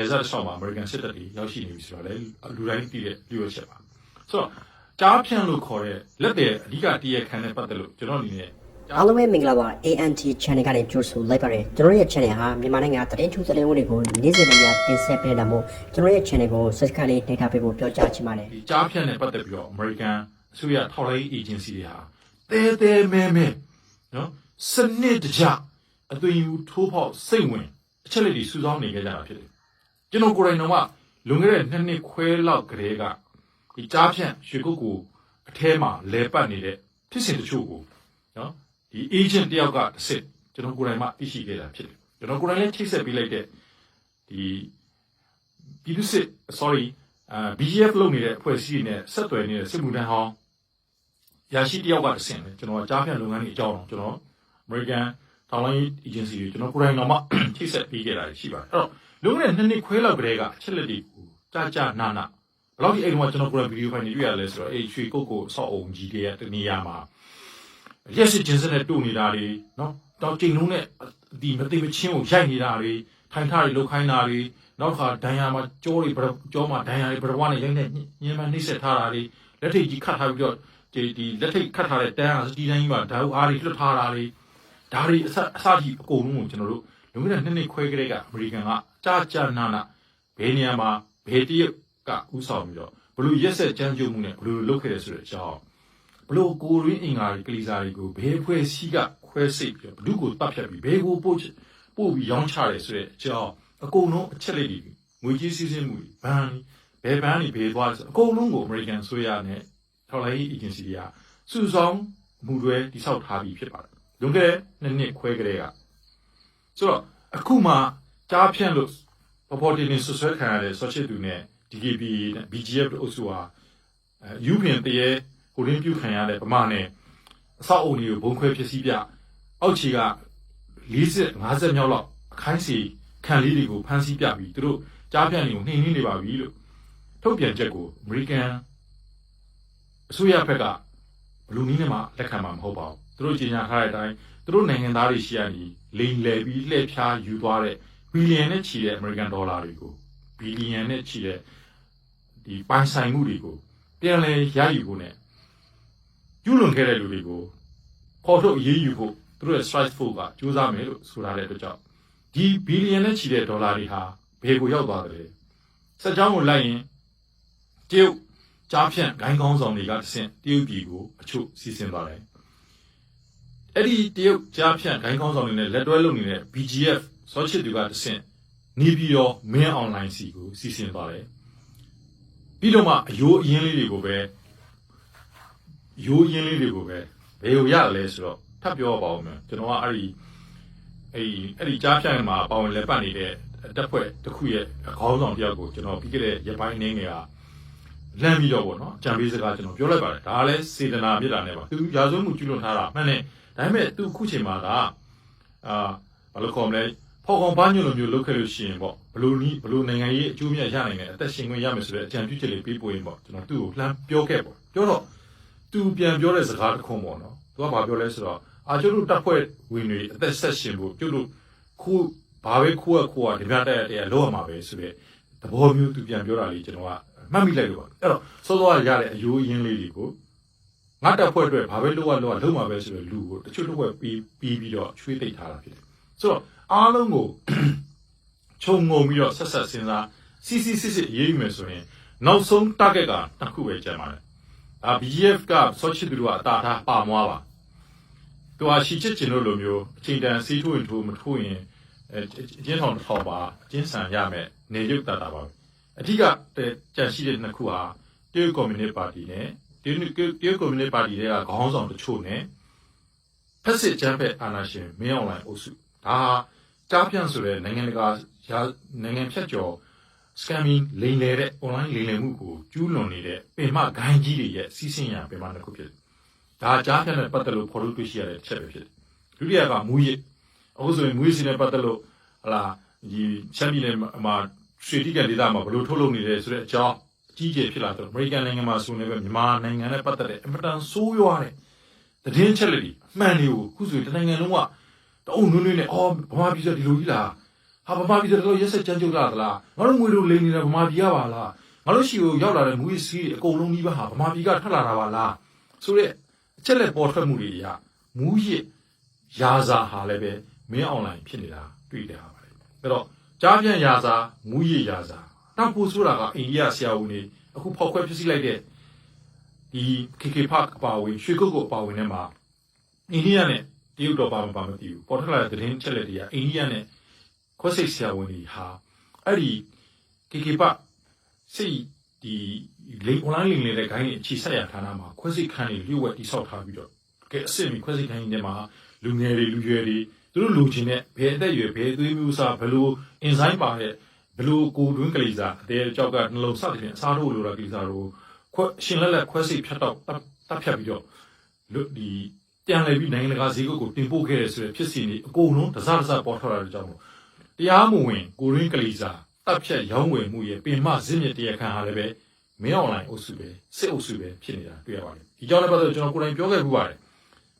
လေဆတ်ရှောင်းမှာ American စစ်တပ်တွေရောက်ရှိနေပြီဆိုတော့လေလူတိုင်းသိတဲ့လူရချက်ပါဆိုတော့ကြားဖြန့်လို့ခေါ်တဲ့လက်တဲ့အဓိကတည့်ရခံတဲ့ပတ်သက်လို့ကျွန်တော်အနေနဲ့အားလုံးပဲမင်္ဂလာပါ ANT channel ကနေကြိုဆိုလိုက်ပါတယ်ကျွန်တော်ရဲ့ channel ဟာမြန်မာနိုင်ငံသတင်းထူးသတင်းဝတွေကိုနေ့စဉ်နဲ့ညတင်ဆက်ပေးတာမို့ကျွန်တော်ရဲ့ channel ကို subscribe လေးနှိပ်ထားပေးဖို့ပြောကြားချင်ပါတယ်ဒီကြားဖြန့်နဲ့ပတ်သက်ပြီးတော့ American အစိုးရထောက်လှမ်းရေး agency တွေဟာတဲတဲမဲမဲနော်စနစ်တကျအသွင်ယူထိုးဖောက်စိတ်ဝင်အချက်လက်တွေစုဆောင်းနေကြတာဖြစ်တယ် ကျွန်တော်ကိုယ်တိုင်တော့လွန်ခဲ့တဲ့နှစ်နှစ်ခွဲလောက်ကတည်းကဒီကြားဖြန့်ရွှေကုတ်ကိုအထဲမှာလဲပတ်နေတဲ့ဖြစ်စဉ်တချို့ကိုနော်ဒီ agent တယောက်ကတစ်စစ်ကျွန်တော်ကိုယ်တိုင်မှသိရှိခဲ့တာဖြစ်တယ်ကျွန်တော်ကိုယ်တိုင်လည်းချိတ်ဆက်ပေးလိုက်တဲ့ဒီပြည်သူစစ် sorry အာ BGF လုပ်နေတဲ့အဖွဲ့အစည်းတွေနဲ့ဆက်သွယ်နေတဲ့စစ်မှုထမ်းဟောင်းရရှိတယောက်ကတစ်ဆင့်ပဲကျွန်တော်ကြားဖြန့်လုပ်ငန်းတွေအကြောင်းတော့ကျွန်တော် American ထောက်လိုင်း agency တွေကျွန်တော်ကိုယ်တိုင်တော့မှချိတ်ဆက်ပေးခဲ့တာရှိပါတယ်အဲ့တော့ လုံးဝနှစ်နှစ်ခွဲလောက်ကတည်းကအချက်လက်တွေကိုကြာကြာနာနာဘယ်လောက်ဒီအိမ်မှာကျွန်တော်ကိုယ်တိုင်ဗီဒီယိုဖိုင်တွေတွေ့ရလဲဆိုတော့အဲ့ရွှေကုတ်ကိုအဆောက်အုံကြီးတွေကတနေရာမှာရက်စစ်ချင်းစနဲ့တူနေတာတွေနော်တောင်ကျိန်လုံးနဲ့ဒီမသိမချင်းကိုရိုက်နေတာတွေထိုင်ထားတွေလုတ်ခိုင်းတာတွေနောက်ခါဒဏ်ရာမှာကြောတွေကြောမှာဒဏ်ရာတွေဘရဝနဲ့ရိုက်နေညင်မနှိမ့်ဆက်ထားတာတွေလက်ထိပ်ကြီးခတ်ထားပြီးတော့ဒီဒီလက်ထိပ်ခတ်ထားတဲ့တန်းအားစတီတိုင်းကြီးမှာဓာတ်အားတွေလွတ်ထားတာတွေဒါတွေအစအစကြီးအကုန်လုံးကိုကျွန်တော်တို့လွန်ခဲ့တဲ့နှစ်နှစ်ခွဲကလေးကအမေရိကန်က ကြာကြာနာနာဘယ်နေရာမှာဘယ်တရုတ်ကဥဆောင်ပြီးတော့ဘလို့ရက်ဆက်ကြမ်းကြုတ်မှုနဲ့ဘလို့လုပ်ခဲ့တယ်ဆိုတဲ့အကြောင်းဘလို့ကိုရင်းအင်္ဂါတွေကလေးစားတွေကိုဘယ်ဖွဲ့စည်းကခွဲစိတ်ပြီးတော့ဘလူကိုတတ်ဖြတ်ပြီးဘယ်ကိုပို့ပို့ပြီးရောင်းချတယ်ဆိုတဲ့အကြောင်းအကုန်လုံးအချက်လက်တွေငွေကြီးစည်းစိမ်မှုတွေဘန်ဘယ်ဘန်တွေဘယ်သွားလဲဆိုအကုန်လုံးကို American ဆိုရနဲ့ထောက်လိုင်း agency တွေကစုဆောင်မှုတွေတိစောက်ထားပြီးဖြစ်ပါတယ်လွန်ခဲ့တဲ့နှစ်နှစ်ခွဲကလေးကဆိုတော့အခုမှ ကြားဖြန့်လို့ပေါ်ပေါ်တင်တင်ဆွဆွဲခံရတဲ့ဆော့ချစ်သူနဲ့ DKB နဲ့ BGF တို့အုပ်စုဟာအဲယူပင်တရေဟိုရင်းပြုခံရတဲ့ဗမာနဲ့အဆောက်အုံတွေကိုဘုံခွဲဖြစ်စည်းပြအောက်ခြေက40 50မြောက်လောက်အခိုင်းစီခံလေးတွေကိုဖမ်းဆီးပြပြီးသူတို့ကြားဖြန့်တွေကိုနှိမ်နှင်းနေပါပြီလို့ထုတ်ပြန်ချက်ကို American အစိုးရဘက်ကဘလူးနည်းနဲ့မှလက်ခံမှာမဟုတ်ပါဘူးသူတို့ကြီးညာထားတဲ့အတိုင်းသူတို့နိုင်ငံသားတွေရှိရနေလိန်လည်ပြီးလှည့်ဖြားယူသွားတဲ့ ဘီလီယံနဲ့ချီတဲ့ American ဒေါ်လာတွေကိုဘီလီယံနဲ့ချီတဲ့ဒီပိုင်ဆိုင်မှုတွေကိုပြန်လည်ရယူဖို့နဲ့ကျူးလွန်ခဲ့တဲ့လူတွေကိုပေါ်ထုတ်အရေးယူဖို့သူတို့ရဲ့ strike force ကစူးစမ်းမယ်လို့ဆိုထားတဲ့အတွက်ကြောင့်ဒီဘီလီယံနဲ့ချီတဲ့ဒေါ်လာတွေဟာဘယ်ကိုရောက်သွားတယ်လဲစက်ကြောင်းကိုလိုက်ရင်တရုတ်ကြားဖြန့်ဂိုင်းကောင်းဆောင်တွေကတဆင့်တရုတ်ပြည်ကိုအချို့စီစဉ်သွားတယ် အဲ့ဒီတရုတ်ကြားဖြန့်ဂိုင်းကောင်းဆောင်တွေနဲ့လက်တွဲလုပ်နေတဲ့ BGF စောချစ်သူကတဆင့်နေပြီးတော့မင်းအွန်လိုင်းစီကိုစီစဉ်သွားတယ်ပြီးတော့မှအယိုးအရင်းလေးတွေကိုပဲရိုးရင်းလေးတွေကိုပဲဘယ်ကိုရလဲဆိုတော့ထပ်ပြောပါဦးမယ်ကျွန်တော်ကအဲ့ဒီအဲ့ဒီအဲ့ဒီကြားဖြန့်မှာပါဝင်လက်ပတ်နေတဲ့တက်ဖွဲ့တစ်ခုရဲ့ခေါင်းဆောင်တယောက်ကိုကျွန်တော်ပြီးခဲ့တဲ့ရက်ပိုင်းနေငယ်ကလမ်းပြီးတော့ပေါ့နော်ကြံပေးစကားကျွန်တော်ပြောလိုက်ပါတယ်ဒါလည်းစေတနာမြစ်တာနဲ့ပါသူရာဇဝမှုကျူးလွန်ထားတာမှန်တယ် ဒါပေမဲ့သူအခုချိန်မှာကအာဘာလို့ခေါ်မလဲဖောက်ကောင်ပန်းညွန့်လိုမျိုးလုပ်ခဲ့လို့ရှိရင်ပေါ့ဘလူနီးဘလူနိုင်ငံရေးအကျိုးမြတ်ရနိုင်တယ်အသက်ရှင်ခွင့်ရမယ်ဆိုတဲ့အကြံပြုချက်လေးပေးပို့ရင်ပေါ့ကျွန်တော်သူ့ကိုလှမ်းပြောခဲ့ပေါ့ပြောတော့သူပြန်ပြောတဲ့စကားတစ်ခုပေါ့နော်သူကဘာပြောလဲဆိုတော့အာကျုပ်တို့တပ်ဖွဲ့ဝင်တွေအသက်ဆက်ရှင်ဖို့ကျုပ်တို့ခုဘာပဲခိုးရခိုးရဒီမြတ်တဲ့တဲ့လောက်ရမှာပဲဆိုတဲ့သဘောမျိုးသူပြန်ပြောတာလေးကျွန်တော်ကမှတ်မိလိုက်လို့ပေါ့အဲ့တော့စောစောရရတဲ့အယိုးအရင်းလေးတွေကို ငါတပ်ဖွဲ့အတွက်ဘာပဲလုပ်ရလုပ်ရလုပ်မှာပဲဆိုတဲ့လူကိုတချို့တစ်ခွက်ပြီးပြီးပြီးတော့ချွေးသိပ်ထားတာဖြစ်တယ်ဆိုတော့အားလုံးကိုခြုံငုံပြီးတော့ဆက်ဆက်စဉ်းစားစီစီစစ်စစ်ရေးယူမယ်ဆိုရင်နောက်ဆုံး target ကတစ်ခုပဲကျန်ပါတယ်အာ BGF ကဆော့ချစ်သူတို့ကအတာထားပါမွားပါသူဟာရှီချစ်ကျင်လို့လိုမျိုးအချိန်တန်စီးထိုးရင်ထိုးမထိုးရင်အဲအကျဉ်းထောင်တစ်ထောင်ပါကျင်းဆန်ရမယ်နေရုပ်တတာပါအဓိကကြံရှိတဲ့နှစ်ခုဟာတရုတ်ကွန်မြူနစ်ပါတီနဲ့ တရုတ်တရုတ်ကွန်မြူနစ်ပါတီတွေကခေါင်းဆောင်တချို့နဲ့ဖက်စစ်ချမ်းဖက်အာဏာရှင်မင်းအောင်လှိုင်အုပ်စုဒါဟာကြားပြန့်ဆိုတဲ့နိုင်ငံတကာနိုင်ငံဖြတ်ကျော် scamming လိမ်လည်တဲ့ online လိမ်လည်မှုကိုကျူးလွန်နေတဲ့ပင်မဂိုင်းကြီးတွေရဲ့စီးဆင်းရာပင်မတစ်ခုဖြစ်တယ်။ဒါကြားပြန့်နဲ့ပတ်သက်လို့ဖော်ထုတ်တွေ့ရှိရတဲ့ချက်ပဲဖြစ်တယ်။ဒုတိယကမူရစ်အခုဆိုရင်မူရစ်စီနဲ့ပတ်သက်လို့ဟလာဒီချမ်ပီယံမှာရွှေတိကန်ဒေသမှာဘလို့ထုတ်လုပ်နေတယ်ဆိုတဲ့အကြောင်းအ ကြီးကျယ်ဖြစ်လာတော့အမေရိကန်နိုင်ငံမှာဆိုနေပဲမြန်မာနိုင်ငံနဲ့ပတ်သက်တဲ့အင်မတန်ဆိုးရွားတဲ့သတင်းချက်လက်တွေအမှန်တွေကိုအခုဆိုရင်တနိုင်ငံလုံးကတအုံနွေးနွေးနဲ့အော်ဗမာပြည်ဆိုဒီလိုကြီးလားဟာဟာဗမာပြည်တော်ရက်ဆက်ကြမ်းကြုတ်လာသလားငါတို့ငွေတို့လိမ်နေတာဗမာပြည်ကပါလားငါတို့ရှိကိုရောက်လာတဲ့မူရစီးတွေအကုန်လုံးကြီးပါဟာဗမာပြည်ကထွက်လာတာပါလားဆိုတော့အချက်လက်ပေါ်ထွက်မှုတွေအရမူရစ်ရာဇာဟာလည်းပဲမင်းအွန်လိုင်းဖြစ်နေတာတွေ့တယ်ဟာပါလေအဲ့တော့ကြားပြန်ရာဇာမူရစ်ရာဇာ နောက်ပို့ဆိုတာကအိန္ဒိယဆရာဝန်တွေအခုဖောက်ခွဲဖြစ်စီလိုက်တဲ့ဒီ KK Park အပါအဝင်ရွှေကုတ်ကုတ်အပါအဝင်ထဲမှာအိန္ဒိယနဲ့တရုတ်တော့ပါမပါမသိဘူးပေါ်ထွက်လာတဲ့သတင်းချက်လက်တွေကအိန္ဒိယနဲ့ခွဲစိတ်ဆရာဝန်တွေဟာအဲ့ဒီ KK Park စိတ်ဒီလိန် online လိန်နေတဲ့ဂိုင်းတွေအခြေဆက်ရဌာနမှာခွဲစိတ်ခန်းတွေလျှို့ဝှက်တိစောက်ထားပြီးတော့ကဲအစ်စ်မီခွဲစိတ်ခန်းတွေမှာလူငယ်တွေလူရွယ်တွေသူတို့လူချင်းတဲ့ဘယ်အသက်အရွယ်ဘယ်သွေးမျိုးစားဘယ်လို enzyme ပါတဲ့ ဘယ်လိုကိုယ်တွင်းကလေးစားအတဲကြောက်ကနှလုံးစသဖြင့်အစားထိုးလိုတာကလေးစားတို့ခွဲရှင်လက်လက်ခွဲစိတ်ဖြတ်တော့တပ်ဖြတ်ပြီးတော့လူဒီပြန်လည်ပြီးနိုင်ငံတကာဈေးကွက်ကိုတင်ပို့ခဲ့တဲ့ဆိုတဲ့ဖြစ်စဉ်တွေအကုန်လုံးတစားတစားပေါ်ထွက်လာတဲ့ကြောင့်မို့တရားမဝင်ကိုရင်းကလေးစားတပ်ဖြတ်ရောင်းဝယ်မှုရဲ့ပင်မဇစ်မြစ်တရားခံဟာလည်းပဲမင်းအွန်လိုင်းအုပ်စုပဲစစ်အုပ်စုပဲဖြစ်နေတာတွေ့ရပါတယ်ဒီကြောင့်လည်းပတ်သက်ကျွန်တော်ကိုယ်တိုင်ပြောခဲ့ပူပါတယ်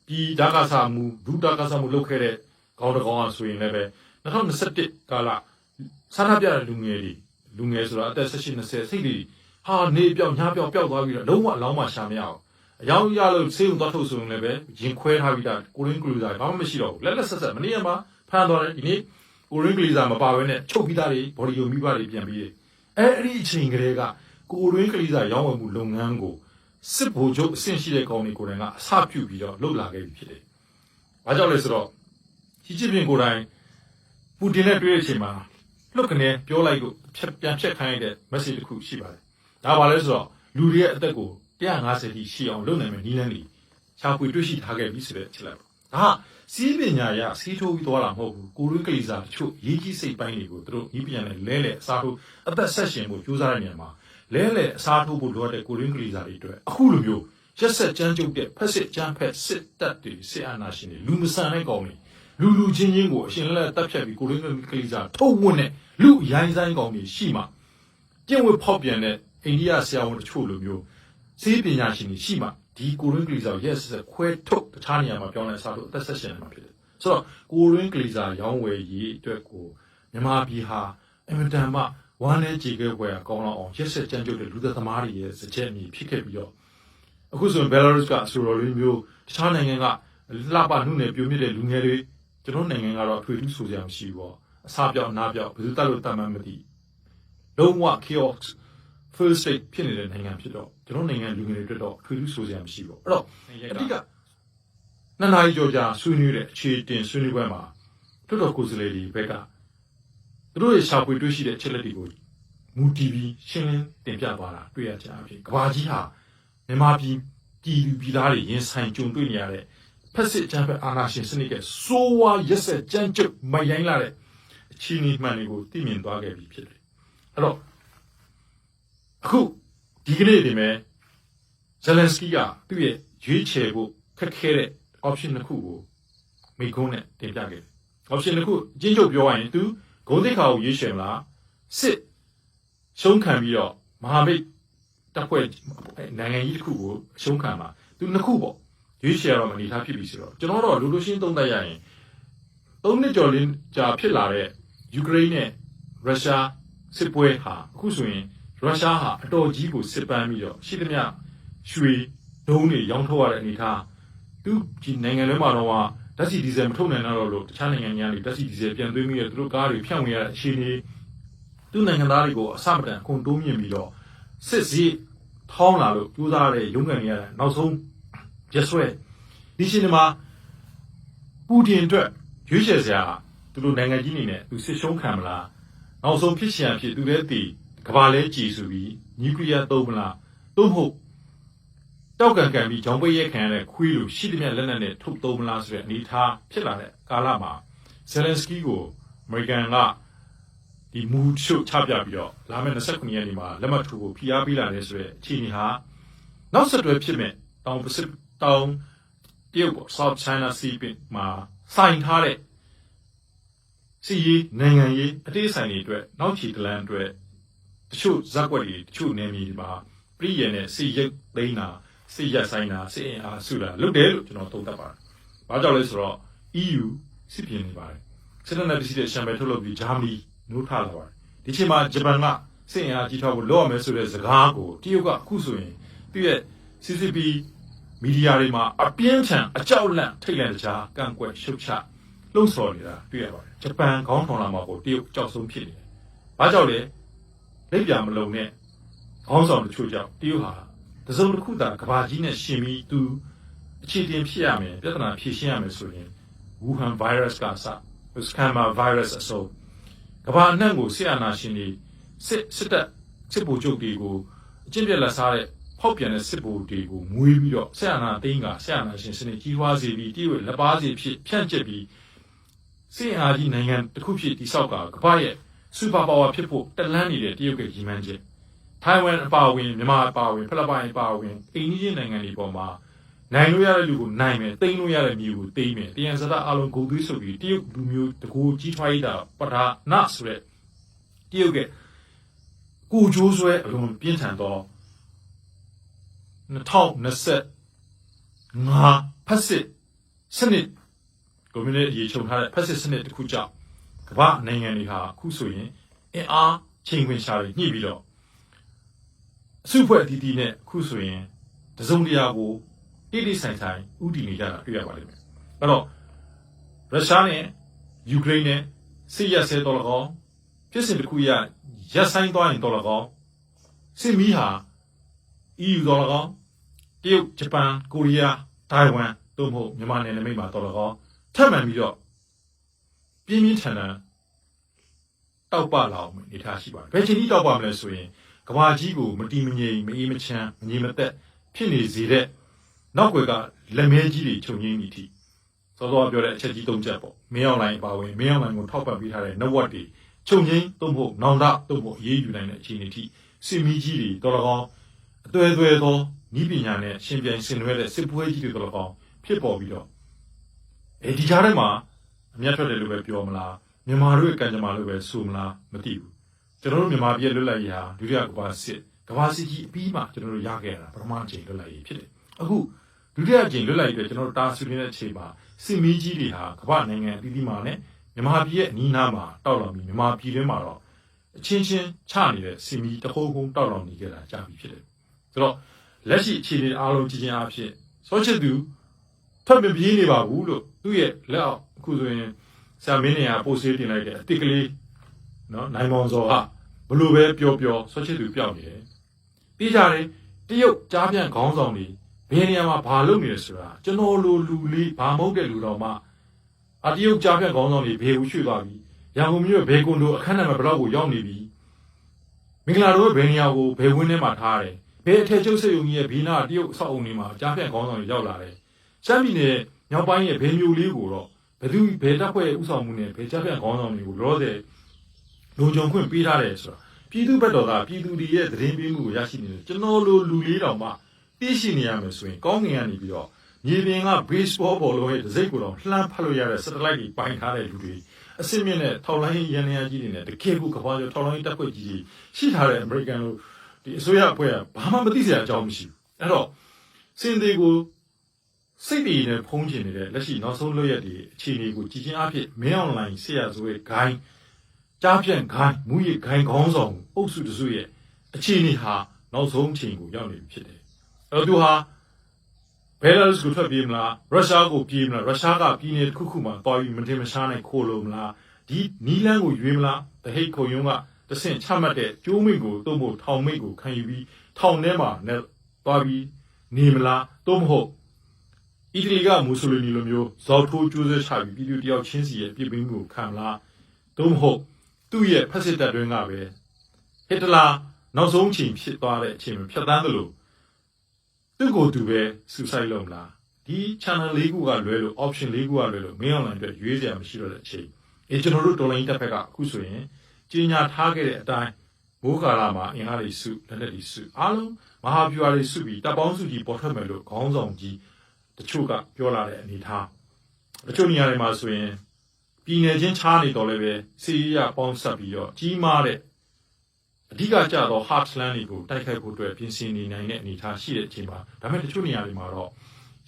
ဒီဒါကစားမှုဒုဒါကစားမှုလုပ်ခဲ့တဲ့ကောင်းတကောင်းအဆိုရင်လည်းပဲ2021ကာလ ဆန္ဒပြတဲ့လူငယ်တွေလူငယ်ဆိုတာအသက်18 20စိတ်တွေဟာနေပြောက်ညပြောက်ပျောက်သွားပြီးတော့လုံးဝအလောင်းမှရှာမရအောင်အယောင်ရလို့စေးုံသွားထုတ်ဆိုရင်လည်းပဲရင်ခွဲထားပြီးတာကိုရင်းကလူသားဘာမှမရှိတော့ဘူးလက်လက်ဆက်ဆက်မနေ့ကမှဖမ်းသွားတယ်ဒီနေ့ကိုရင်းကလူသားမပါဘဲနဲ့ချုပ်ပြီးသားတွေဘော်ဒီယိုမိဘတွေပြန်ပြီးတယ်အဲအဲ့ဒီအချိန်ကလေးကကိုရင်းကလေးသားရောင်းဝယ်မှုလုပ်ငန်းကိုစစ်ဗိုလ်ချုပ်အဆင့်ရှိတဲ့ကောင်တွေကိုယ်တိုင်ကအစပြုပြီးတော့လှုပ်လာခဲ့ပြီဖြစ်တယ်။ဘာကြောင့်လဲဆိုတော့ကြီးကြီးပြင်ကိုယ်တိုင်ပူတင်နဲ့တွေ့တဲ့အချိန်မှာ လွတ်ကနေပြောလိုက်လို့ဖြတ်ပြန်ဖြတ်ခိုင်းတဲ့ message တစ်ခုရှိပါတယ်။ဒါပါလဲဆိုတော့လူတွေရဲ့အသက်ကို150တိရှိအောင်လုပ်နိုင်မယ့်နည်းလမ်းတွေချာပွေတွေ့ရှိထားခဲ့ပြီဆိုတဲ့အချက်လိုက်ပါ။ဒါကစီးပညာရစီးထိုးပြီးသွားတာမဟုတ်ဘူး။ကိုရင်းကလေးစားတချို့ရေးကြီးစိတ်ပိုင်းတွေကိုသူတို့ဤပြန်နဲ့လဲလဲအစားထိုးအသက်ဆက်ရှင်ဖို့ကြိုးစားတဲ့နေရာမှာလဲလဲအစားထိုးဖို့လိုတဲ့ကိုရင်းကလေးစားတွေအတွက်အခုလိုမျိုးရက်ဆက်ကြမ်းကြုတ်တဲ့ဖက်စစ်ကြမ်းဖက်စစ်တပ်တွေစစ်အာဏာရှင်တွေလူမဆန်တဲ့ကောင်တွေ လူလူချင်းချင်းကိုအရှင်လက်တပ်ဖြတ်ပြီးကိုရင်းကလေးစားထုတ်ဝန်းတဲ့လူရိုင်းဆိုင်ကောင်တွေရှိမှကျင့်ဝတ်ဖောက်ပြန်တဲ့အိန္ဒိယဆရာဝန်တချို့လိုမျိုးစေးပညာရှင်တွေရှိမှဒီကိုရင်းကလေးစားရက်ဆက်ခွဲထုတ်တခြားနေရာမှာပြောင်းလဲစားလို့အသက်ဆက်ရှင်နေမှာဖြစ်တယ်ဆိုတော့ကိုရင်းကလေးစားရောင်းဝယ်ရေးအတွက်ကိုမြန်မာပြည်ဟာအင်မတန်မှဝမ်းနဲ့ကြေခဲ့ပွဲအကောင်းအောင်ရက်ဆက်ကြမ်းကြုတ်တဲ့လူသက်သမားတွေရဲ့စကြက်အမြည်ဖြစ်ခဲ့ပြီးတော့အခုဆိုရင်ဘယ်လာရုစ်ကအဆိုတော်လေးမျိုးတခြားနိုင်ငံကလှပနှုတ်နယ်ပြိုမြစ်တဲ့လူငယ်တွေ ကျွန်တော်နိုင်ငံကတော့အထွေထူးဆိုစရာမရှိဘူးပေါ့အစားပြောက်နားပြောက်ဘယ်သူတက်လို့တတ်မှန်းမသိလုံးဝ chaos first state ဖြစ်နေတဲ့နိုင်ငံဖြစ်တော့ကျွန်တော်နိုင်ငံလူငယ်တွေအတွက်တော့အထွေထူးဆိုစရာမရှိဘူးပေါ့အဲ့တော့အဓိကနှစ်နာရီကျော်ကြာဆွေးနွေးတဲ့အခြေတင်ဆွေးနွေးပွဲမှာတော်တော်ကိုယ်စားလှယ်တွေဘက်ကသူတို့ရဲ့ရှာဖွေတွေ့ရှိတဲ့အချက်လက်တွေကိုမူတီဗီရှင်းလင်းတင်ပြသွားတာတွေ့ရကြအဖြစ်ကဘာကြီးဟာမြန်မာပြည်ပြည်သူပြည်သားတွေရင်ဆိုင်ကြုံတွေ့နေရတဲ့ ဖက်စစ်ချမ်းဖက်အာဏာရှင်စနစ်ရဲ့စိုးဝါရက်ဆက်ကြမ်းကြုတ်မယိုင်းလာတဲ့အခြေအနေမှန်တွေကိုသိမြင်သွားခဲ့ပြီဖြစ်တယ်အဲ့တော့အခုဒီကနေ့ဒီမဲ့ဇယ်လန်စကီကသူ့ရဲ့ရွေးချယ်ဖို့ခက်ခဲတဲ့ option တစ်ခုကိုမိကုန်းနဲ့တင်ပြခဲ့တယ် option တစ်ခုအချင်းချုပ်ပြောရရင်သူဂုံးသိက္ခာကိုရွေးချယ်မလားစစ်ရှုံးခံပြီးတော့မဟာမိတ်တပ်ဖွဲ့နိုင်ငံကြီးတစ်ခုကိုရှုံးခံမှာသူနှစ်ခုပေါ့ ရွေးချယ်ရတော့မနေထားဖြစ်ပြီဆိုတော့ကျွန်တော်တို့လူလူရှင်းသုံးသပ်ရရင်သုံးနှစ်ကျော်လင်းကြာဖြစ်လာတဲ့ယူကရိန်းနဲ့ရုရှားစစ်ပွဲဟာအခုဆိုရင်ရုရှားဟာအတော်ကြီးကိုစစ်ပန်းပြီးတော့ရှိသမျှရွှေဒုံးတွေရောင်းထုတ်ရတဲ့အနေအထားသူဒီနိုင်ငံထဲမှာတော့ဓာတ်ဆီဒီဇယ်မထုတ်နိုင်တော့လို့တခြားနိုင်ငံများတွေဓာတ်ဆီဒီဇယ်ပြန်သွင်းပြီးတော့သူတို့ကားတွေဖြန့်ဝေရတဲ့အခြေအနေသူနိုင်ငံသားတွေကိုအစမတန်အကုန်တိုးမြင့်ပြီးတော့စစ်စည်းထောင်းလာလို့ကြိုးစားတဲ့ရုံးကန်ရတဲ့နောက်ဆုံး ရက်ဆွဲဒီရှင်မှာပူတင်အတွက်ရွေးချယ်စရာသူတို့နိုင်ငံကြီးနေနဲ့သူစစ်ရှုံးခံမလားနောက်ဆုံးဖြစ်ရှင်ဖြစ်သူလည်းတည်ကဘာလဲကြည်စုပြီးနျူကလ িয়ার သုံးမလားသို့မဟုတ်တောက်ကန်ကန်ပြီးဂျောင်းပိတ်ရဲခံရတဲ့ခွေးလိုရှိသမျှလက်နက်နဲ့ထုတ်သုံးမလားဆိုတဲ့အနေအထားဖြစ်လာတဲ့ကာလမှာဇယ်လန်စကီကိုအမေရိကန်ကဒီမူရှုချပြပြီးတော့လာမယ့်29ရက်နေ့မှာလက်မှတ်ထိုးဖို့ဖိအားပေးလာတယ်ဆိုတဲ့အခြေအနေဟာနောက်ဆက်တွဲဖြစ်မဲ့တောင်ပစိတော င်တရုတ်ပေါ့ South China Sea မှာစိုင်ထားတဲ့စီရေးနိုင်ငံရေးအသေးဆိုင်တွေအတွက်နောက်ချီတလန်အတွက်တချို့ဇက်ွက်တွေတချို့နယ်မြေတွေမှာပြည်ရနဲ့စီရိတ်သိမ်းတာစီရက်ဆိုင်တာစီအင်အားစုတာလုပ်တယ်လို့ကျွန်တော်သုံးသပ်ပါတယ်။ဘာကြောင့်လဲဆိုတော့ EU စစ်ပြင်နေပါတယ်။စစ်တပ်နဲ့တစီတဲ့ရှမ်ပဲထုတ်လုပ်ပြီးဂျာမနီနိုးထလာပါတယ်ဒီချိန်မှာဂျပန်ကစစ်အင်အားကြီးထွားဖို့လုပ်ရမယ်ဆိုတဲ့စကားကိုတရုတ်ကအခုဆိုရင်သူ့ရဲ့ CCP မီဒီယာတွေမှာအပြင်းထန်အကြောက်လန့်ထိတ်လန့်တကြားကန့်ကွက်ရှုတ်ချလှုံ့ဆော်နေတာတွေ့ရပါတယ်ဂျပန်ခေါင်းထောင်လာမှာကိုတရုတ်ကြောက်ဆုံးဖြစ်နေတယ်ဘာကြောင့်လဲလက်ပြမလုံနဲ့ခေါင်းဆောင်တချို့ကြောင့်တရုတ်ဟာတစုံတစ်ခုသာကဘာကြီးနဲ့ရှင်ပြီးသူအခြေတင်ဖြစ်ရမယ်ပြဿနာဖြေရှင်းရမယ်ဆိုရင် Wuhan virus ကစ Scammer virus အစုံကဘာအနှံ့ကိုဆရာနာရှင်တွေစစ်စစ်တပ်စစ်ဗိုလ်ချုပ်တွေကိုအကျင့်ပြက်လက်စားတဲ့ ဖောက်ပြန်တဲ့စစ်ဗိုလ်တွေကိုမွေးပြီးတော့ဆရာနာသိန်းကဆရာနာရှင်စနစ်ကြီးထွားစေပြီးတည်ရလက်ပါစီဖြစ်ဖြန့်ကျက်ပြီးစစ်အားကြီးနိုင်ငံတစ်ခုဖြစ်တိဆောက်ကကဘာရဲ့စူပါပါဝါဖြစ်ဖို့တက်လန်းနေတဲ့တရုတ်ရဲ့ရည်မှန်းချက်ထိုင်ဝမ်အပါအဝင်မြန်မာအပါအဝင်ဖိလစ်ပိုင်အပါအဝင်အိန္ဒိယနိုင်ငံတွေပေါ်မှာနိုင်လို့ရတဲ့လူကိုနိုင်မယ်တိမ့်လို့ရတဲ့မျိုးကိုတိမ့်မယ်တရားစတာအလုံးဂုံသွေးဆိုပြီးတရုတ်လူမျိုးတကူကြီးထွားရတာပဓာနဆိုတဲ့တရုတ်ကကိုကြိုးဆွဲအလွန်ပြင်းထန်သော 2025ဖက်စစ်စနစ်ကွန်မြူနတီရေချုံထားတဲ့ဖက်စစ်စနစ်တစ်ခုကြောင့်ကမ္ဘာနိုင်ငံတွေဟာအခုဆိုရင်အင်အားချိန်ခွင်ရှာတွေညှိပြီးတော့အစုဖွဲ့အတီးတီးနဲ့အခုဆိုရင်တစုံတရာကိုတိတိဆိုင်ဆိုင်ဥတည်နေကြတာတွေ့ရပါလိမ့်မယ်အဲ့တော့ရုရှားနဲ့ယူကရိန်းနဲ့စစ်ရက်ဆဲတော်လကောဖြစ်စဉ်တစ်ခုရရက်ဆိုင်သွားရင်တော်လကောစစ်မီးဟာ EU တော်လကော တရုတ်ဂျပန်ကိုရီးယားတိုင်ဝမ်တို့မဟုတ်မြန်မာနယ်နိမိတ်မှာတော်လကောထပ်မံပြီးတော့ပြင်းပြင်းထန်ထန်တောက်ပလာအောင်နေထားရှိပါတယ်ဘယ်ချိန်ထိတောက်ပမလဲဆိုရင်ကဘာကြီးကိုမတီမငြိမ်မအေးမချမ်းမငြိမ်မသက်ဖြစ်နေစေတဲ့နောက်ွယ်ကလက်မဲကြီးတွေခြုံငင်းမိထိစောစောပြောတဲ့အချက်ကြီး၃ချက်ပေါ့မင်းအောင်လိုင်းပါဝင်မင်းအောင်လိုင်းကိုထောက်ပံ့ပေးထားတဲ့နဝတ်တွေခြုံငင်းသုံးဖို့နောင်တသုံးဖို့အေးယူနိုင်တဲ့အခြေအနေထိစစ်မီးကြီးတွေတော်တော်ကောင်းအသွဲသွဲသော ဤပညာနဲ့ရှင်ပြိုင်ဆင်နွှဲတဲ့စစ်ပွဲကြီးတွေတော်တော်ကောင်းဖြစ်ပေါ်ပြီးတော့အဲဒီကြားထဲမှာအမျက်ထွက်တယ်လို့ပဲပြောမလားမြန်မာတို့ရဲ့ကံကြမ္မာလို့ပဲဆိုမလားမသိဘူးကျွန်တော်တို့မြန်မာပြည်လွတ်လပ်ရေးဟာဒုတိယကမ္ဘာစစ်ကမ္ဘာစစ်ကြီးအပြီးမှကျွန်တော်တို့ရခဲ့တာပထမအချိန်လွတ်လပ်ရေးဖြစ်တယ်အခုဒုတိယအကြိမ်လွတ်လိုက်ပြီးကျွန်တော်တို့တာဆူနေတဲ့အချိန်မှာစစ်မီးကြီးတွေဟာကမ္ဘာနိုင်ငံအသီးသီးမှာနဲ့မြန်မာပြည်ရဲ့အနီးနားမှာတောက်လောင်ပြီးမြန်မာပြည်တွင်းမှာတော့အချင်းချင်းချနေတဲ့စစ်မီးတခုံးခုံးတောက်လောင်နေကြတာကြာပြီဖြစ်တယ်ဆိုတော့ လက်ရှိအခြေအနေအားလုံးကြည့်ချင်းအဖြစ်စောချစ်သူထွက်မပြေးနေပါဘူးလို့သူ့ရဲ့လက်အောက်အခုဆိုရင်ဆရာမင်းနေရာပို့ဆေးတင်လိုက်တဲ့အစ်စ်ကလေးနော်နိုင်မောင်စောကဘလို့ပဲပြောပြောစောချစ်သူပြောက်နေတယ်ပြေးကြတယ်တရုတ်ကြားပြန်ခေါင်းဆောင်တွေဘယ်နေရာမှာဘာလုပ်နေလဲဆိုတာကျွန်တော်လိုလူလေးဘာမဟုတ်တဲ့လူတော်မှအတရုတ်ကြားဖြတ်ခေါင်းဆောင်တွေဘေးကိုရွှေ့သွားပြီရန်ကုန်မြို့ဘေကွန်ဒိုအခန်းနံပါတ်ဘယ်လောက်ကိုရောက်နေပြီမင်္ဂလာတို့ရဲ့ဘယ်နေရာကိုဘယ်ဝင်းထဲမှာထားတယ် ဘယ်အထက်ကျုပ်စိတ်ုံကြီးရဲ့ဘေးနာတရုတ်အဆောက်အုံတွေမှာကြားဖြတ်ခေါင်းဆောင်တွေရောက်လာတယ်ရှမ်းပြည်နယ်မြောက်ပိုင်းရဲ့ဘယ်မျိုးလေးကိုတော့ဘယ်သူဘယ်တပ်ဖွဲ့ဥဆောင်မှုနဲ့ဘယ်ကြားဖြတ်ခေါင်းဆောင်တွေကိုလောတဲ့လုံခြုံခွင့်ပေးထားတယ်ဆိုတာပြည်သူဘက်တော်ကပြည်သူတွေရဲ့သတင်းပေးမှုကိုရရှိနေတယ်ကျွန်တော်လိုလူလေးတောင်မှသိရှိနေရမယ်ဆိုရင်ကောင်းငင်ကနေပြီးတော့မြေပြင်က baseball ဘောလုံးရဲ့ဒစိတ်ကိုတော့လှမ်းဖတ်လို့ရတဲ့ satellite တွေပိုင်ထားတဲ့လူတွေအစစ်မြင့်တဲ့ထောက်လိုင်းရန်ရန်ကြီးတွေနဲ့တကယ်ကိုကမ္ဘာကျော်ထောက်လိုင်းတက်ခွက်ကြီးကြီးရှိထားတဲ့ American လို့ ဒီအစိုးရအဖွဲ့ကဘာမှမသိစရာအကြောင်းမရှိဘူးအဲ့တော့စင်သေးကိုစိတ်တည်နဲ့ဖုံးကျင်နေတဲ့လက်ရှိနောက်ဆုံးလွတ်ရက်တွေအခြေအနေကိုကြည်ချင်းအဖြစ်မင်းအွန်လိုင်းဆရာဆိုရဲ့ gain ကြားပြန့် gain မူရ gain ခေါင်းဆောင်အုပ်စုတစုရဲ့အခြေအနေဟာနောက်ဆုံးအချိန်ကိုရောက်နေပြီဖြစ်တယ်အဲ့တော့သူဟာဘယ်လာရုစ်ကိုထွက်ပြေးမလားရုရှားကိုပြေးမလားရုရှားကပြည်နယ်တစ်ခုခုမှာတွားပြီးမတင်မရှားနိုင်ခိုးလို့မလားဒီနီလန်းကိုရွေးမလားတဟိတ်ခုံယုံက တဆင့်ချမှတ်တဲ့ကျိုးမိတ်ကိုတုံ့ဖို့ထောင်မိတ်ကိုခံယူပြီးထောင်ထဲမှာနဲ့တွားပြီးနေမလားသို့မဟုတ်အီတလီကမူဆိုလီနီလိုမျိုးဇောက်ထိုးကျိုးဆွဲချပြီးပြည်သူတယောက်ချင်းစီရဲ့ပြည်ပင်းမှုကိုခံမလားသို့မဟုတ်သူ့ရဲ့ဖက်စစ်တပ်တွင်းကပဲဟစ်တလာနောက်ဆုံးချိန်ဖြစ်သွားတဲ့အချိန်မှာဖြတ်တန်းသလိုသူ့ကိုယ်သူပဲ suicide လုပ်မလားဒီ channel လေးခုကလွဲလို့ option လေးခုကလွဲလို့မင်း online အတွက်ရွေးစရာမရှိတော့တဲ့အချိန်အဲကျွန်တော်တို့တော်လိုင်းတက်ဖက်ကအခုဆိုရင် ကြီးညာထားခဲ့တဲ့အတိုင်းမိုးကာလာမှာအင်အားတွေစုလက်လက်တွေစုအားလုံးမဟာဗျူဟာတွေစုပြီးတပ်ပေါင်းစုကြီးပေါ်ထွက်မယ်လို့ခေါင်းဆောင်ကြီးတချို့ကပြောလာတဲ့အနေထားတချို့နေရာတွေမှာဆိုရင်ပြည်နယ်ချင်းခြားနေတော့လည်းပဲစီးရပေါင်းဆက်ပြီးတော့ကြီးမားတဲ့အဓိကကျတော့ heartland တွေကိုတိုက်ခိုက်ဖို့အတွက်ပြင်ဆင်နေနိုင်တဲ့အနေအထားရှိတဲ့အချိန်မှာဒါပေမဲ့တချို့နေရာတွေမှာတော့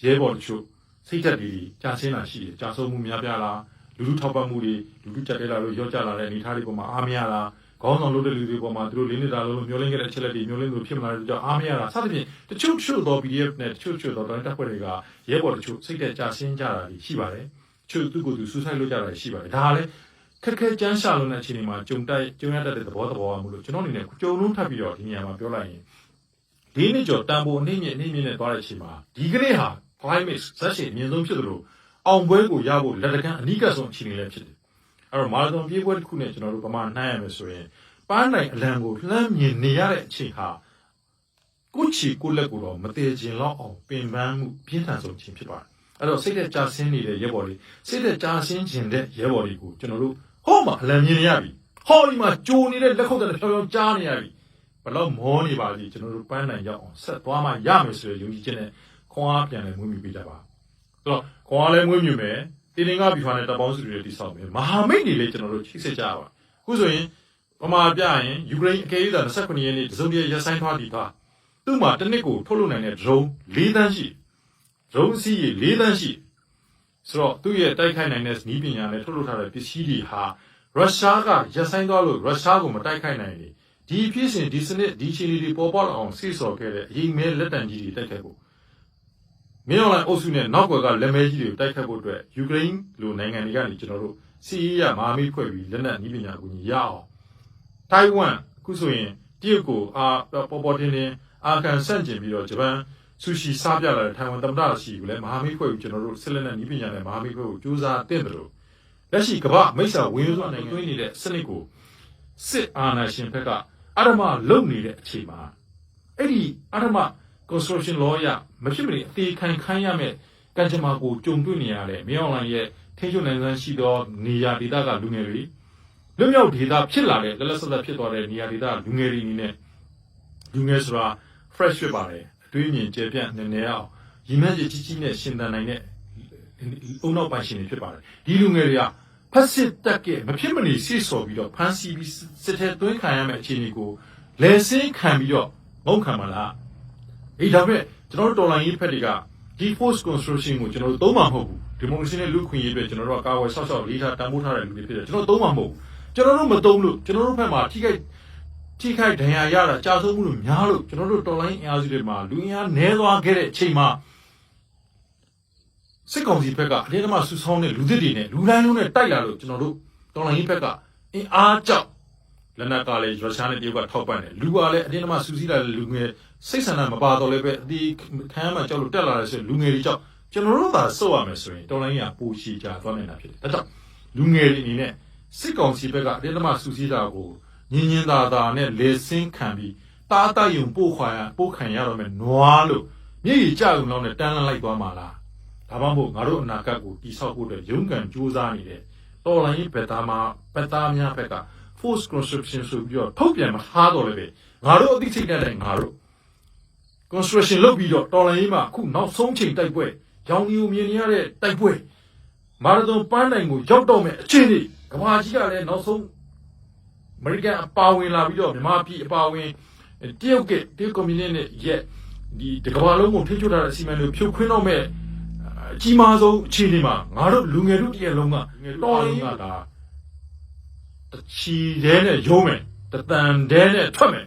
ရဲဘော်တချို့စိတ်သက်တွေကြာဆင်းလာရှိတယ်ကြာဆုံးမှုများပြားလား လူလူထောက်ပံ့မှုတွေလူလူကြက်တဲလာလို့ရောကြလာတဲ့အနေအထားတွေပေါ်မှာအားမရတာခေါင်းဆောင်လုပ်တဲ့လူတွေပေါ်မှာသူတို့လေးနေတာလို့မျိုးလင်းခဲ့တဲ့အချက်လက်တွေမျိုးလင်းလို့ဖြစ်မလာတဲ့ကြောင့်အားမရတာစသဖြင့်တချို့တချို့သော PDF နဲ့တချို့တချို့သောတိုင်းတပ်ဖွဲ့တွေကရဲဘော်တချို့စိတ်သက်ကြဆင်းကြတာရှိပါတယ်တချို့သူ့ကိုယ်သူဆူဆိုက်လုပ်ကြတာရှိပါတယ်ဒါကလည်းခက်ခဲကြမ်းရှာလို့တဲ့အခြေအနေမှာကြုံတိုက်ကြုံရတတ်တဲ့သဘောသဘောမှုလို့ကျွန်တော်အနေနဲ့ကြုံလုံးထပ်ပြီးတော့ဒီနေရာမှာပြောလိုက်ရင်ဒီနေ့ကျော်တန်ဖိုးအနှိမ့်မြင့်အနှိမ့်မြင့်နဲ့သွားတဲ့အချိန်မှာဒီကနေ့ဟာ climate ဇက်ရှင်အမြင့်ဆုံးဖြစ်သလို အောင်ပွဲကိုရဖို့လက်တကမ်းအနိကဆုံးအခြေအနေလည်းဖြစ်တယ်အဲ့တော့မာရသွန်ပြေးပွဲတစ်ခုနဲ့ကျွန်တော်တို့ပမာနှမ်းရမယ်ဆိုရင်ပန်းနိုင်အလံကိုလှမ်းမြင်နေရတဲ့အချိန်ဟာကိုချီကိုလက်ကိုတော့မတည်ခြင်းတော့အောင်ပင်ပန်းမှုပြင်းထန်ဆုံးခြင်းဖြစ်ပါတယ်အဲ့တော့စိတ်သက်ကြာဆင်းနေတဲ့ရဲဘော်တွေစိတ်သက်ကြာဆင်းခြင်းတဲ့ရဲဘော်တွေကိုကျွန်တော်တို့ဟောမှာအလံမြင်နေရပြီဟောဒီမှာကြိုနေတဲ့လက်ခုပ်တဲ့ဖြောင်းဖြောင်းကြားနေရပြီဘယ်တော့မောနေပါလိကျွန်တော်တို့ပန်းနိုင်ရောက်အောင်ဆက်သွားမှရမယ်ဆိုရယ်ယုံကြည်ခြင်းနဲ့ခွန်အားပြန်လဲမွေးမြူပေးကြပါ ဆိုတော့ခွန်အားလဲမွေးမြူမယ်တင်းတင်းကဘီဖာနဲ့တပ်ပေါင်းစုတွေတိဆောက်မယ်မဟာမိတ်တွေလည်းကျွန်တော်တို့ချိတ်ဆက်ကြပါအခုဆိုရင်ပမာပြရင်ယူကရိန်းအကယ်၍သာ29ရက်နေ့တစုံတရာရဆိုင်သွားတည်သွားသူ့မှာတစ်နှစ်ကိုထုတ်လုပ်နိုင်တဲ့ drone ၄တန်းရှိ drone စီးရေ၄တန်းရှိဆိုတော့သူ့ရဲ့တိုက်ခိုက်နိုင်တဲ့နည်းပညာနဲ့ထုတ်လုပ်ထားတဲ့ပစ္စည်းတွေဟာရုရှားကရဆိုင်သွားလို့ရုရှားကိုမတိုက်ခိုက်နိုင်လေဒီဖြစ်စဉ်ဒီစနစ်ဒီချီလီတွေပေါ်ပေါက်လာအောင်စိတ်ဆော်ခဲ့တဲ့အရင်မဲလက်တံကြီးတွေတိုက်ခိုက်ဖို့ မင်းအောင်လိုက်အုပ်စုနဲ့နောက်ွယ်ကလက်မဲကြီးတွေကိုတိုက်ခိုက်ဖို့အတွက်ယူကရိန်းလိုနိုင်ငံတွေကနေကျွန်တော်တို့စီးရီးယားမဟာမိတ်ဖွဲ့ပြီးလက်နက်နည်းပညာကိုညီရအောင်ထိုင်ဝမ်အခုဆိုရင်တရုတ်ကိုအာပေါ်ပေါ်တင်တင်အာကန်ဆန့်ကျင်ပြီးတော့ဂျပန်ဆူရှီစားပြလာတဲ့ထိုင်ဝမ်သမ္မတရှိကိုလည်းမဟာမိတ်ဖွဲ့ပြီးကျွန်တော်တို့ဆက်လက်နဲ့နည်းပညာနဲ့မဟာမိတ်ဖွဲ့ကိုစူးစမ်းတင်တယ်လို့လက်ရှိကမ္ဘာမိတ်ဆာဝင်းစွာနိုင်ငံတွင်းနေတဲ့စနစ်ကိုစစ်အာဏာရှင်ဘက်ကအရမလုံနေတဲ့အချိန်မှာအဲ့ဒီအရမ construction law ရမဖြစ်မနေအသေးခံခိုင်းရမယ်ကံကြမ္မာကိုကြုံတွေ့နေရတဲ့မြေအောင်လိုင်းရဲ့ထိချုံနိုင်စမ်းရှိသောနေရာဒေသကလူငယ်တွေလွတ်မြောက်ဒေသဖြစ်လာတဲ့လက်လက်ဆက်ဆက်ဖြစ်သွားတဲ့နေရာဒေသလူငယ်တွေအနေနဲ့လူငယ်ဆိုတာ fresh ဖြစ်ပါတယ်အတွေးအမြင်ကျယ်ပြန့်နေနေအောင်ရီမန်းကြီးကြီးကြီးနဲ့ရှင်သန်နိုင်တဲ့အုံနောက်ပိုင်ရှင်တွေဖြစ်ပါတယ်ဒီလူငယ်တွေကဖက်စစ်တက်ကမဖြစ်မနေစိတ်ဆော်ပြီးတော့ဖမ်းဆီးပြီးစစ်ထဲသွင်းခံရမယ့်အခြေအနေကိုလဲစင်းခံပြီးတော့ငုံခံမလား အေးဒါပေမဲ့ကျွန်တော်တို့တော်လိုင်းရေးဖက်တွေက D force construction ကိုကျွန်တော်တို့သုံးမှာမဟုတ်ဘူးဒီမိုကရေစီနဲ့လူ့ခွင့်ရေးအတွက်ကျွန်တော်တို့ကကာဝယ်ဆောက်ရှောက်လေးထားတန်ဖိုးထားတဲ့လူတွေဖြစ်တယ်ကျွန်တော်တို့သုံးမှာမဟုတ်ဘူးကျွန်တော်တို့မသုံးလို့ကျွန်တော်တို့ဘက်မှာထိခိုက်ထိခိုက်ဒဏ်ရာရတာကြာဆုံးမှုလို့များလို့ကျွန်တော်တို့တော်လိုင်းအင်အားစုတွေမှာလူအင်အားနည်းသွားခဲ့တဲ့အချိန်မှာစစ်ကောင်စီဘက်ကအလေးအမဆူဆောင်းတဲ့လူသစ်တွေနဲ့လူတိုင်းလုံးနဲ့တိုက်လာလို့ကျွန်တော်တို့တော်လိုင်းရေးဘက်ကအင်အားကြောက် လက်နက်ကလည်းရုရှားနဲ့တရုတ်ကထောက်ပံ့တယ်လူကလည်းအတင်းအမဆူစည်းလာတဲ့လူငယ်စိတ်ဆန္ဒမပါတော့လည်းပဲအဒီခံမှကြောက်လို့တက်လာတယ်ဆိုရင်လူငယ်တွေကြောက်ကျွန်တော်တို့သာစုပ်ရမယ်ဆိုရင်တော်လိုင်းကပူချီကြသွားနေတာဖြစ်တယ်ဒါကြောင့်လူငယ်တွေအနေနဲ့စစ်ကောင်စီဘက်ကအတင်းအမဆူစည်းတာကိုညင်ညင်သာသာနဲ့လေဆင်းခံပြီးတားတယုံပို့ခွာရပို့ခံရတော့မယ်နွားလို့မျက်ရည်ကြုံလောက်နဲ့တန်းလန်းလိုက်သွားမှာလားဒါမှမဟုတ်ငါတို့အနာဂတ်ကိုတိဆောက်ဖို့အတွက်ရုန်းကန်ကြိုးစားနေတဲ့တော်လိုင်းဘက်သားမှာဘက်သားများဘက်က force construction ဆိုပြီးတော့ထုတ်ပြန်မထားတော့လည်းပဲငါတို့အသိစိတ်တဲ့ငါတို့ construction လုပ်ပြီးတော့တော်လိုင်းရေးမှာအခုနောက်ဆုံးချိန်တိုက်ပွဲရောင်ကြီးကိုမြင်နေရတဲ့တိုက်ပွဲမာရသွန်ပန်းတိုင်ကိုရောက်တော့မယ်အခြေအနေကဘာကြီးကလည်းနောက်ဆုံးအမေရိကန်အပါဝင်လာပြီးတော့မြန်မာပြည်အပါဝင်တရုတ်ကတရုတ်ကွန်မြူနစ်နဲ့ရဲ့ဒီတကဘာလုံးကိုထိချွတ်ထားတဲ့အစီအမံတွေဖြုတ်ခွင်းတော့မဲ့အကြီးမားဆုံးအခြေအနေမှာငါတို့လူငယ်တို့တရက်လုံးကတော်လိုင်းကဒါတ ချီတဲနဲ့ရုံးမယ်တတန်တဲနဲ့ထွက်မယ်